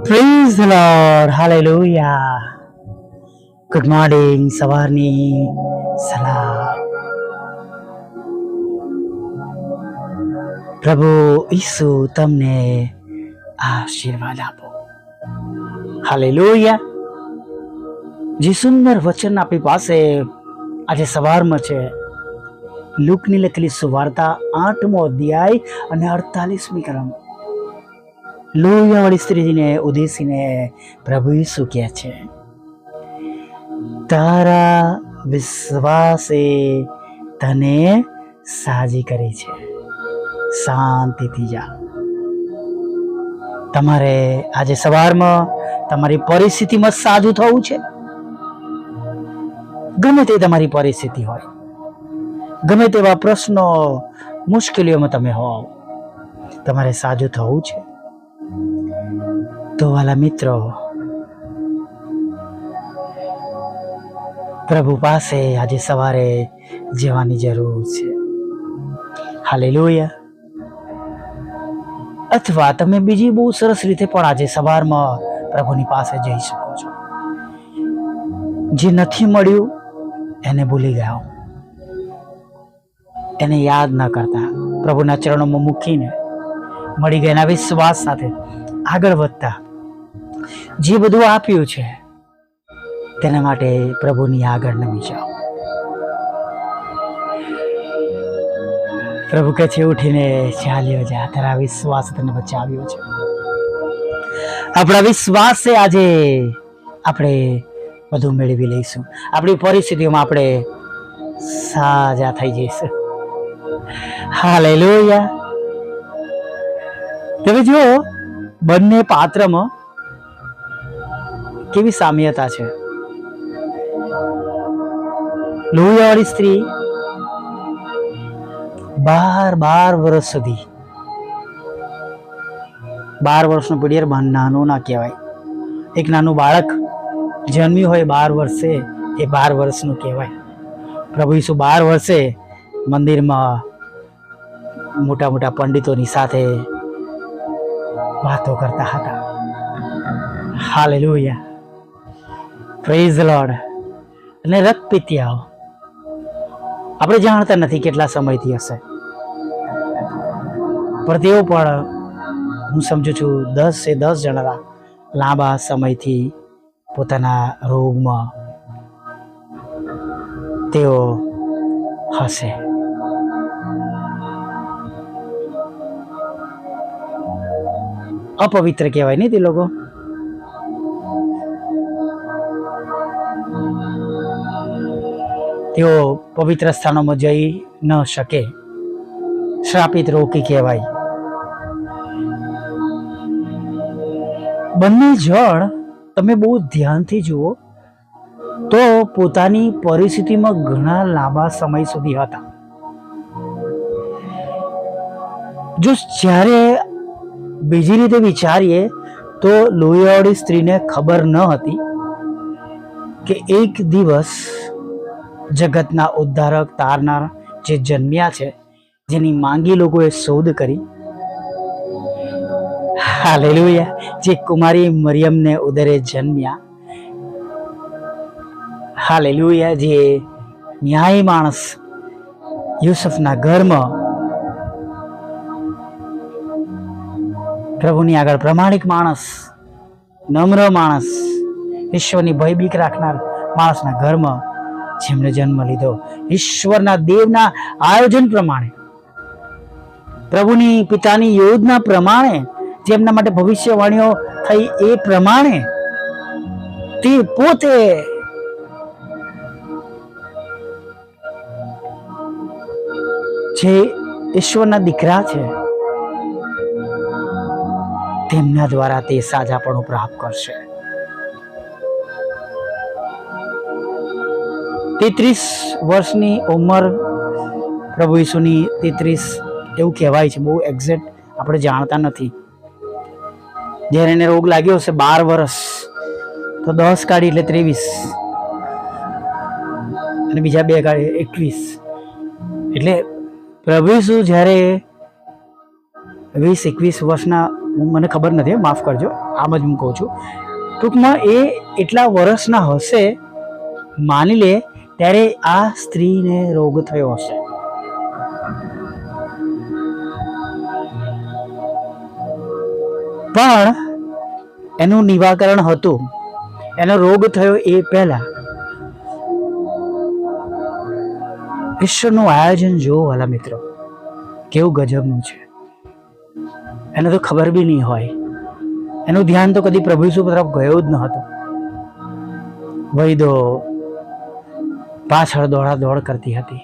Praise Lord hallelujah good morning સવારની સલામ પ્રભુ ઈસુ તમને આશીર્વાદ આપો હાલેલુયા જે સુંદર વચન આપણી પાસે આજે સવારમાં છે લુકની લખેલી સુવાર્તા આઠમો અધ્યાય અને અડતાલીસમી ક્રમ લોહિયાવાળી સ્ત્રીને ઉદ્દેશીને પ્રભુ ઈસુ કહે છે, તારા વિશ્વાસે તને સાજી કરી છે. શાંતિથી જા. તમારે આજે સવારમાં તમારી પરિસ્થિતિમાં સાજું થવું છે? ગમે તે તમારી પરિસ્થિતિ હોય, ગમે તેવા પ્રશ્નો, મુશ્કેલીઓમાં તમે હોવ, તમારે સાજું થવું છે? તો વાલા મિત્રો પ્રભુ પાસે આજે સવારે જવાની જરૂર છે હાલે હાલેલુયા અથવા તમે બીજી બહુ સરસ રીતે પણ આજે સવારમાં પ્રભુની પાસે જઈ શકો છો જે નથી મળ્યું એને ભૂલી ગયા એને યાદ ન કરતા પ્રભુના ચરણોમાં મૂકીને મળી ગયાના વિશ્વાસ સાથે આગળ વધતા જે બધું આપ્યું છે, તેના માટે પ્રભુની આગળ નમી જાઓ. પ્રભુ કહે છે, ઉઠીને ચાલ્યો જા. તારા વિશ્વાસ તને બચાવ્યો છે. આપણા વિશ્વાસે આજે આપણે બધું મેળવી લઈશું. આપણી પરિસ્થિતિઓમાં આપણે સાજા થઈ જઈશું. હા લઈ લો તમે જુઓ, બંને પાત્રમાં કેવી સામ્યતા છે? લોહિયાવાળી સ્ત્રી બાર બાર વર્ષ સુધી. બાર વર્ષનો પીડિયર નાનું ના કહેવાય. એક નાનું બાળક જન્મ્યું હોય બાર વર્ષે એ બાર વર્ષનું કહેવાય. પ્રભુ ઈસુ બાર વર્ષે મંદિરમાં મોટા મોટા પંડિતોની સાથે વાતો કરતા હતા. હાલેલુયા. પ્રેઝ લોર્ડ અને રક્ત પીતી આવો. આપણે જાણતા નથી કેટલા સમયથી હશે. પણ તેઓ પણ હું સમજુ છું દસ એ દસ જણા લાંબા સમયથી પોતાના રોગમાં તેઓ હશે. અપવિત્ર કહેવાય નહીં તે લોકો? તેઓ પવિત્ર સ્થાનોમાં જઈ ન શકે. શ્રાપિત રોકી કહેવાય. બંને જળ તમે બહુ ધ્યાનથી જુઓ, તો પોતાની પરિસ્થિતિમાં ઘણા લાંબા સમય સુધી હતા. જો જ્યારે બીજી રીતે વિચારીએ, તો લોહીવાળી સ્ત્રીને ખબર ન હતી કે એક દિવસ જગતના ઉદ્ધારક તારનાર જે જન્મ્યા છે, જેની માંગી લોકોએ શોધ કરી. હાલેલુયા. જે કુમારી મરિયમને ઉદરે જન્મ્યા. હાલેલુયા. જે ન્યાયી માણસ યુસુફના ઘરમાં પ્રભુની આગળ પ્રમાણિક માણસ, નમ્ર માણસ, ઈશ્વરની ભયબીક રાખનાર માણસના ઘરમાં જેમણે જન્મ લીધો. ઈશ્વરના દેવના આયોજન પ્રમાણે, પ્રભુની પિતાની યોજના પ્રમાણે, જેમના માટે ભવિષ્યવાણીઓ થઈ એ પ્રમાણે, તે પોતે જે ઈશ્વરના દીકરા છે, તેમના દ્વારા તે સાજાપણું પ્રાપ્ત કરશે. તેત્રીસ વર્ષની ઉંમર પ્રભુ ઈસુની તેત્રીસ એવું કહેવાય છે, બહુ એક્ઝેક્ટ આપણે જાણતા નથી. જ્યારે એને રોગ લાગ્યો હશે બાર વર્ષ, તો દસ કાઢી એટલે ત્રેવીસ. અને બીજા બે કાઢી એકવીસ. એટલે પ્રભુ ઈસુ જ્યારે વીસ, એકવીસ વર્ષના મને ખબર નથી, માફ કરજો, આમ જ હું કહું છું. ટૂંકમાં એ એટલા વર્ષના હશે, માની લે ત્યારે આ સ્ત્રીને રોગ થયો હશે. પણ એનું નિવાકરણ હતું. એનો રોગ થયો એ પહેલા. ઈશ્વરનું આયોજન જુઓ વાલા મિત્રો. કેવું ગજબનું છે. એને તો ખબર બી નહીં હોય. એનું ધ્યાન તો કદી પ્રભુ તરફ ગયો જ ન હતો વૈદો પાછળ દોડા દોડ કરતી હતી.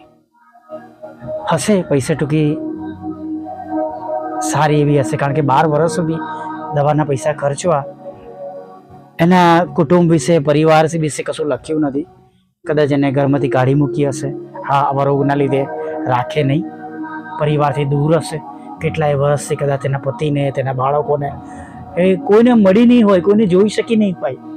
હશે પૈસે ટૂંકી સારી એવી હશે, કારણ કે બાર વર્ષ સુધી દવાના પૈસા ખર્ચવા, એના કુટુંબ વિશે, પરિવાર વિશે કશું લખ્યું નથી. કદાચ એને ઘરમાંથી કાઢી મૂકી હશે. હા, આવા રોગના લીધે રાખે નહીં. પરિવારથી દૂર હશે. કેટલાય વર્ષથી કદાચ તેના પતિને, તેના બાળકોને, એ કોઈને મળી નહીં હોય, કોઈને જોઈ શકી નહીં હોય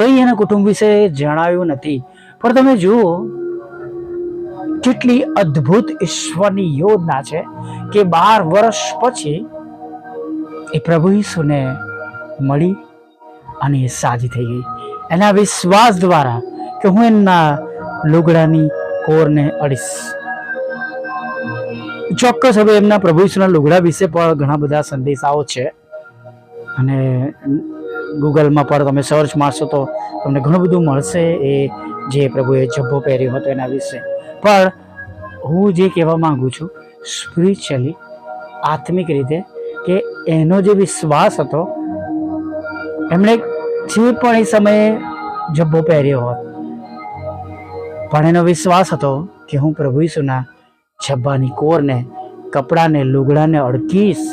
કંઈ એના કુટુંબ વિશે જણાવ્યું નથી. પણ તમે જુઓ, કેટલી અદ્ભુત ઈશ્વરની યોજના છે કે બાર વર્ષ પછી એ પ્રભુ ઈસુને મળી અને એ સાજી થઈ ગઈ. એના વિશ્વાસ દ્વારા કે હું એમના લુગડાની કોરને અડીશ. ચોક્કસ હવે એમના પ્રભુ ઈસુના લુગડા વિશે પણ ઘણા બધા સંદેશાઓ છે. અને ગૂગલમાં પણ તમે સર્ચ મારશો તો તમને ઘણું બધું મળશે એ જે પ્રભુએ જબ્બો પહેર્યો હતો એના વિશે. પણ હું જે કહેવા માગું છું સ્પિરિચ્યુઅલી આત્મિક રીતે, કે એનો જે વિશ્વાસ હતો, એમણે જે પણ એ સમયે જબ્બો પહેર્યો હોત, પણ એનો વિશ્વાસ હતો કે હું પ્રભુ ઈસુના જબ્બાની કોરને, કપડાને, લુગડાને અડકીશ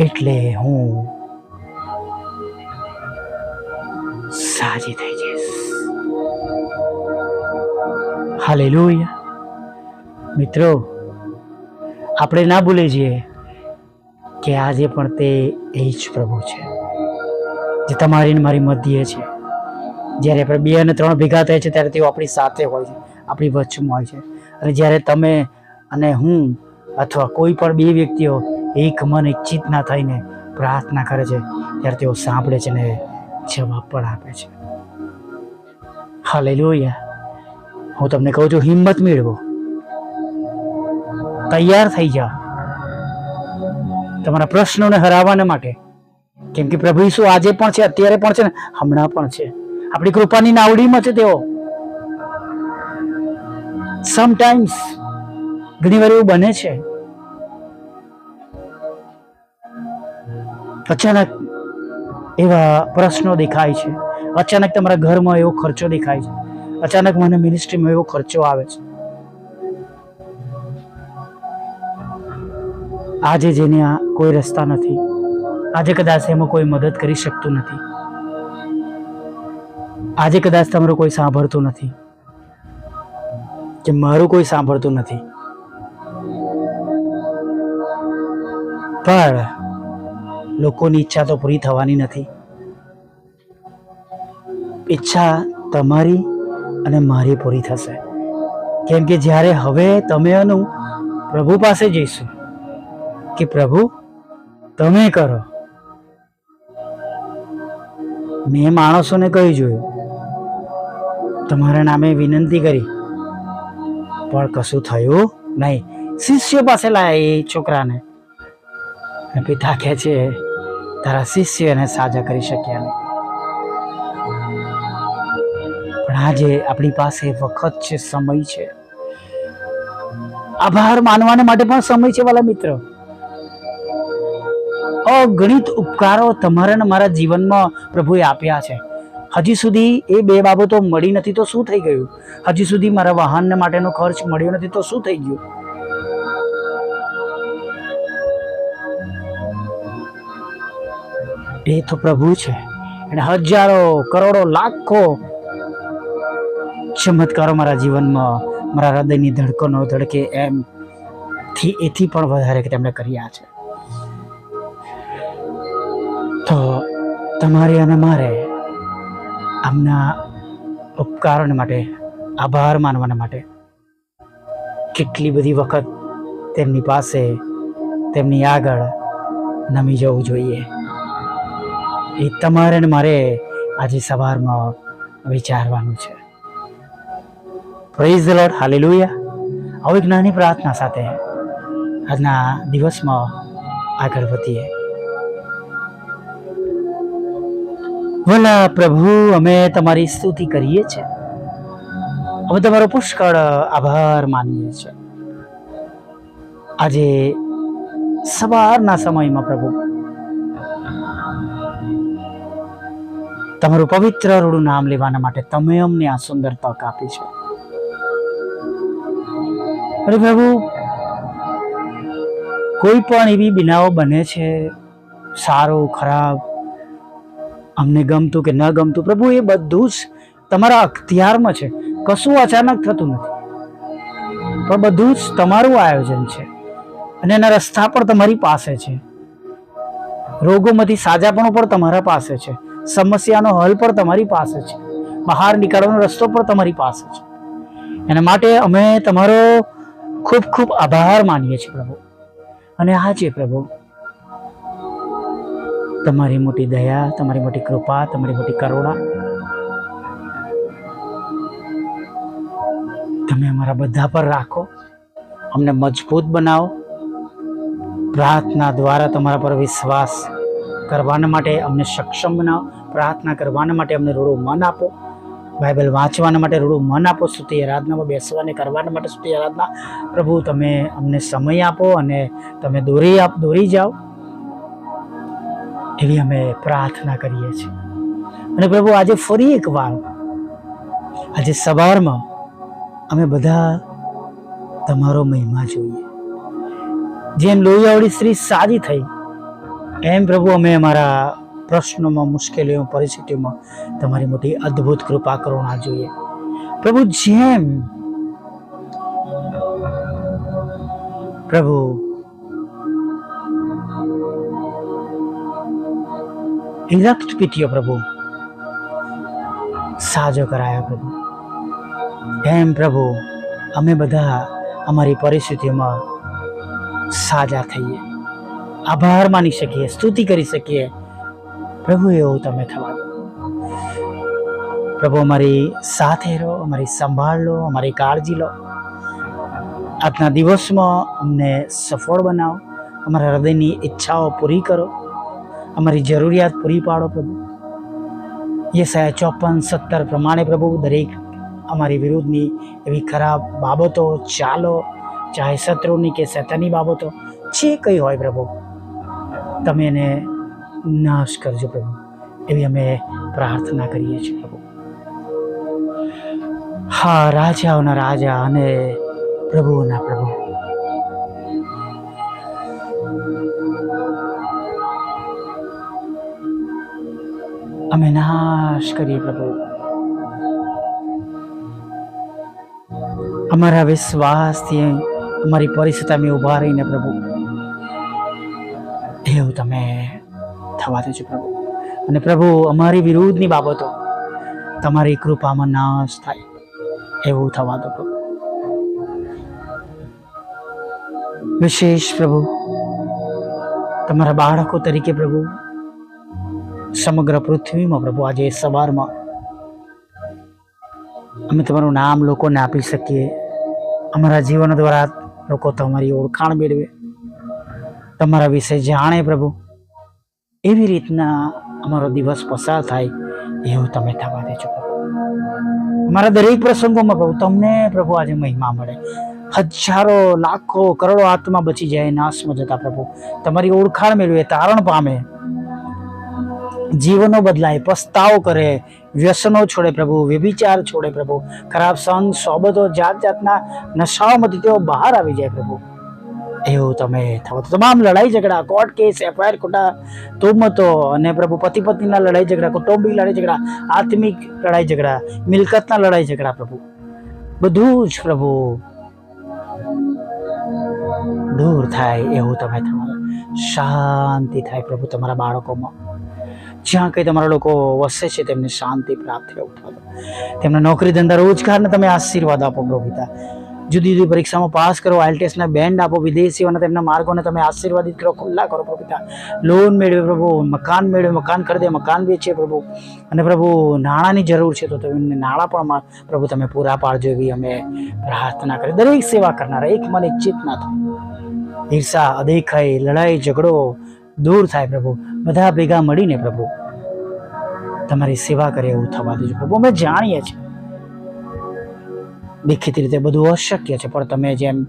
એટલે હું સાજી થઈ જઈશ. હાલે મિત્રો, આપણે ના ભૂલી જઈએ કે આજે પણ તે એ જ પ્રભુ છે, જે તમારી ને મારી મધ્યે છે. જ્યારે આપણે બે અને ત્રણ ભેગા થાય છે, ત્યારે તેઓ આપણી સાથે હોય છે, આપણી વચ્ચમાં હોય છે. અને જ્યારે તમે અને હું અથવા કોઈ પણ બે વ્યક્તિઓ એક મન એક ચિત્તના થઈને પ્રાર્થના કરે છે, ત્યારે તેઓ સાંભળે છે ને જવાબ પણ આપે છે. હાલેલુયા. હું તમને કહું છું, હિંમત મેળવો. તૈયાર થઈ જાઓ. તમારા પ્રશ્નોને હરાવવાને માટે. કેમ કે પ્રભુ ઈસુ આજે પણ છે, અત્યારે પણ છે ને, હમણાં પણ છે. આપણી કૃપાની નાવડીમાં છે તેઓ. સમટાઈમ્સ ઘણી વાર એવું બને છે અચાનક એવા પ્રશ્નો દેખાય છે. અચાનક તમારા ઘરમાં એવો ખર્ચો દેખાય છે. અચાનક મને મિનિસ્ટ્રીમાં એવો ખર્ચો આવે છે. આજે જેને આ કોઈ રસ્તા નથી. આજે કદાચ એમાં કોઈ મદદ કરી શકતું નથી. આજે કદાચ તમારું કોઈ સાંભળતું નથી. કે મારું કોઈ સાંભળતું નથી. પણ લોકોની ઈચ્છા તો પૂરી થવાની નથી. ઈચ્છા તમારી અને મારી પૂરી થશે. કેમ કે જ્યારે હવે તમે એનું પ્રભુ પાસે જઈશું, કે પ્રભુ, તમે કરો. મેં માણસોને કહી જોયું, તમારા નામે વિનંતી કરી, પણ કશું થયું નહીં. શિષ્ય પાસે લાયા એ છોકરાને. અને પિતા કહે છે, તારા શિષ્યને સાજા કરી શક્યા નહીં. પણ આજે આપણી પાસે વખત છે, સમય છે. આભાર માનવાને માટે પણ સમય છે, વાલા મિત્ર. અગણિત ઉપકારો તમારા મારા જીવનમાં પ્રભુએ આપ્યા છે. હજી સુધી એ બે બાબતો મળી નથી તો શું થઈ ગયું? હજી સુધી મારા વાહનને માટેનો ખર્ચ મળ્યો નથી તો શું થઈ ગયું? એ તો પ્રભુ છે. એને હજારો, કરોડો, લાખો ચમત્કારો મારા જીવનમાં, મારા હૃદયની ધડકનો ધડકે એમ થી એથી પણ વધારે તેમણે કર્યા છે. તો તમારે અને મારે આમના ઉપકારોને માટે, આભાર માનવાના માટે કેટલી બધી વખત તેમની પાસે, તેમની આગળ નમી જવું જોઈએ. એ તમારે ને મારે આજે સવારમાં વિચારવાનું છે. પ્રેઝ ધ લોર્ડ હાલેલુયા આવી એક નાની પ્રાર્થના સાથે આજના દિવસમાં આગળ વધીએ. ભલા પ્રભુ, અમે તમારી સ્તુતિ કરીએ છીએ. અમે તમારો પુષ્કળ આભાર માનીએ છીએ. આજે સવારના સમયમાં પ્રભુ તમારું પવિત્ર રૂડું નામ લેવાના માટે તમે અમને આ સુંદર તક આપી છે. અરે પ્રભુ, કોઈ પણ એવી બિનાઓ બને છે, સારું, ખરાબ, અમને ગમતું કે ન ગમતું, પ્રભુ, એ બધું જ તમારા અખ્તિયારમાં છે. કશું અચાનક થતું નથી. પણ બધું જ તમારું આયોજન છે. અને એના રસ્તા પણ તમારી પાસે છે. રોગોમાંથી સાજા પણ તમારા પાસે છે. સમસ્યાનો હલ પણ તમારી પાસે છે. બહાર નીકળવાનો રસ્તો પણ તમારી પાસે છે. એના માટે અમે તમારો ખૂબ ખૂબ આભાર માનીએ છીએ પ્રભુ. અને આજે પ્રભુ, તમારી મોટી દયા, તમારી મોટી કૃપા, તમારી મોટી કરુણા, તમે અમારા બધા પર રાખો, અમને મજબૂત બનાવો. પ્રાર્થના દ્વારા તમારા પર વિશ્વાસ કરવાના માટે અમને સક્ષમ બનાવો, પ્રાર્થના કરવાના માટે અમને રૂડું મન આપો. બાઇબલ વાંચવાના માટે રૂડું મન આપો સ્તુતિ આરાધનામાં બેસવાને કરવાના માટે સ્તુતિ આરાધના. પ્રભુ, તમે અમને સમય આપો અને તમે દોરી આપ, દોરી જાઓ. એવી અમે પ્રાર્થના કરીએ છીએ. અને પ્રભુ, આજે ફરી એક વાર આજે સવારમાં અમે બધા તમારો મહિમા જોઈએ. જેમ લોહિયાવાળી સ્ત્રી સાદી થઈ એમ પ્રભુ, અમે અમારા પ્રશ્નોમાં, મુશ્કેલીઓ, પરિસ્થિતિઓમાં તમારી મોટી અદ્ભુત કૃપા કરુણા જોઈએ. પ્રભુ, જેમ પ્રભુ રક્ત પીટીઓ પ્રભુ, સાજો કરાયો પ્રભુ. એમ પ્રભુ, અમે બધા અમારી પરિસ્થિતિમાં સાજા થઈએ. આભાર માની શકીએ, સ્તુતિ કરી શકીએ. પ્રભુ, એવું તમે થવા દો. પ્રભુ, અમારી સાથે રહો, અમારી સંભાળ લો, અમારી કાળજી લો. આજના દિવસમાં અમને સફળ બનાવો. અમારા હૃદયની ઈચ્છાઓ પૂરી કરો. અમારી જરૂરિયાત પૂરી પાડો પ્રભુ. યસાયા ચોપન સત્તર પ્રમાણે પ્રભુ, દરેક અમારી વિરુદ્ધની એવી ખરાબ બાબતો ચાલો, ચાહે શત્રુની કે શેતાની બાબતો, જે કંઈ હોય પ્રભુ. તમે એને નાશ કરજો પ્રભુ. એવી અમે પ્રાર્થના કરીએ છીએ પ્રભુ. હા, રાજાઓના રાજા અને પ્રભુઓના પ્રભુ. અમે નાશ કરીએ પ્રભુ. અમારા વિશ્વાસથી, અમારી પરિસ્થિતિ અમે ઊભા રહીને પ્રભુ. એવું તમે થવા દેજો પ્રભુ. અને પ્રભુ, અમારી વિરુદ્ધની બાબતો, તમારી કૃપામાં નાશ થાય એવું થવા દો પ્રભુ. વિશેષ પ્રભુ, તમારા બાળકો તરીકે પ્રભુ, સમગ્ર પૃથ્વીમાં પ્રભુ, આજે સવારમાં અમે તમારું નામ લોકોને આપી શકીએ. અમારા જીવન દ્વારા લોકો તમારી ઓળખાણ મેળવે. તમારા વિશે જાણે પ્રભુ. એવી રીતના અમારો દિવસ પસાર થાય એવું તમે થવા દેજો મારા દરેક પ્રસંગોમાં પ્રભુ તમને પ્રભુ આજે મહિમા મળે. હજારો, લાખો, કરોડો આત્મા બચી જાય, નાશમાં જતા પ્રભુ. તમારી ઓળખાણ મેળવે તારણ પામે. જીવનો બદલાય, પસ્તાવો કરે, વ્યસનો છોડે પ્રભુ, વ્યભિચાર છોડે પ્રભુ. ખરાબ સંગ, સોબતો જાત જાતના નશાઓમાંથી તેઓ બહાર આવી જાય પ્રભુ. એવું તમે થવા. તમામ લડાઈ ઝઘડા કોર્ટ કેસ એફઆઈઆર ખોટા તુમતો અને પ્રભુ પતિ પત્નીના લડાઈ ઝઘડા કૌટુંબિક લડાઈ ઝઘડા, આત્મિક લડાઈ ઝઘડા, મિલકતના લડાઈ ઝઘડા પ્રભુ. બધું જ પ્રભુ દૂર થાય એવું તમે થવા શાંતિ થાય પ્રભુ તમારા બાળકોમાં. જ્યાં કંઈ તમારા લોકો વસે છે તેમને શાંતિ પ્રાપ્ત થાય તેમના નોકરી ધંધા રોજગારને તમે આશીર્વાદ આપો પ્રભુ પિતા. જુદી જુદી પરીક્ષામાં પાસ કરો આઈએલટીએસના બેન્ડ આપો વિદેશીઓને તેમના માર્ગોને તમે આશીર્વાદિત કરો, ખુલ્લા કરો પ્રભુ લોન મેળવે પ્રભુ, મકાન મેળવે મકાન ખરીદે, મકાન વેચે પ્રભુ. અને પ્રભુ, નાણાંની જરૂર છે તો તમે નાણાં પણ પ્રભુ તમે પૂરા પાડજો એવી અમે પ્રાર્થના કરી દરેક સેવા કરનારા, એક મને ચિત્ત ના થાય. ઈર્ષા, અદેખાઈ, લડાઈ, ઝઘડો દૂર થાય પ્રભુ. બધા ભેગા મળીને પ્રભુ, તમારી સેવા કરે, એવું થવા દેજો પ્રભુ. અમે જાણીએ છીએ. દેખીતી રીતે બધું અશક્ય છે. પણ તમે જેમ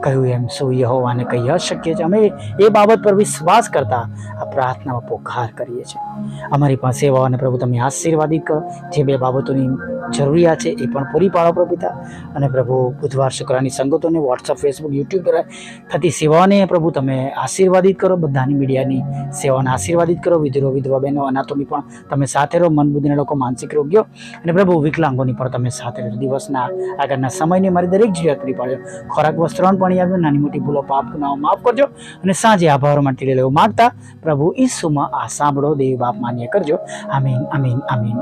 કહ્યું એમ શું યહોવાને કહી અશક્ય છે. અમે એ બાબત પર વિશ્વાસ કરતા આ પ્રાર્થનામાં પોકાર કરીએ છીએ. અમારી પણ સેવાઓને પ્રભુ, તમે આશીર્વાદિત કરો. જે બે બાબતોની જરૂરિયાત છે એ પણ પૂરી પાડો પ્રભુ પિતા અને પ્રભુ બુધવાર શુક્રની સંગતોને વોટ્સઅપ ફેસબુક યુટ્યુબ દ્વારા થતી સેવાઓને પ્રભુ તમે આશીર્વાદિત કરો, બધાની મીડિયાની સેવાઓને આશીર્વાદિત કરો. વિધરો, વિધવા બહેનો, અનાથોની પણ તમે સાથે રહો, મન બુદ્ધિના લોકો, માનસિક રોગ્યો અને પ્રભુ વિકલાંગોની પણ તમે સાથે દિવસના આગળના સમયની મારી દરેક જરૂરિયાત પૂરી પાડજો ખોરાક વસ્ત્રણ પણ યાદ નાની મોટી ભૂલો, પાપ, ગુનાઓ માફ કરજો. અને સાંજે આભાર માટે લેવું માગતા પ્રભુ ઈસુમાં આ સાંભળો. દેવ બાપ માન્ય કરજો. આમીન આમીન આમીન.